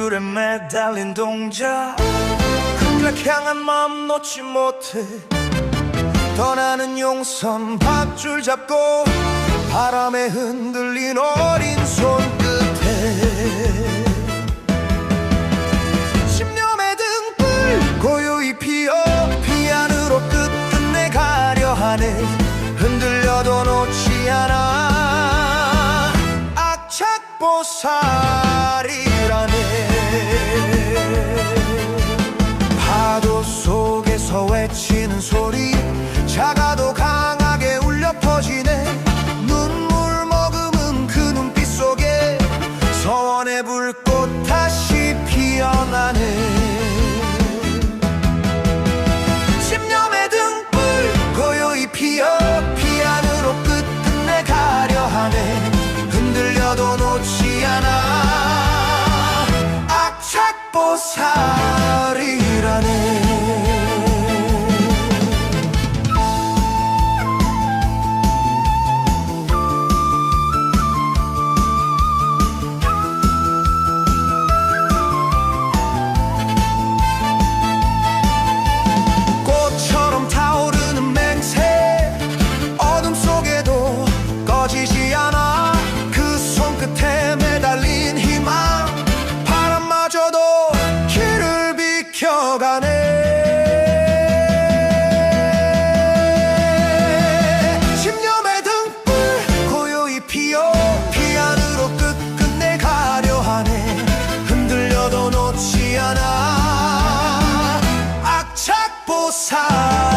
매달린 동자 극락 향한 마음 놓지 못해. 떠나는 용선 밧줄 잡고 바람에 흔들린 어린 손끝에. 십년의 등불 고요히 피어 피안으로 끝끝내 가려 하네. 흔들려도 놓지 않아. 악착보살 외치는 소리. 작아도 강하게 울려 퍼지네. 눈물 머금은 그 눈빛 속에 서원의 불꽃 다시 피어나네 비켜가네. 십년의 등불 고요히 피어 피안으로 끝끝내 가려 하네. 흔들려도 놓지 않아. 악착보살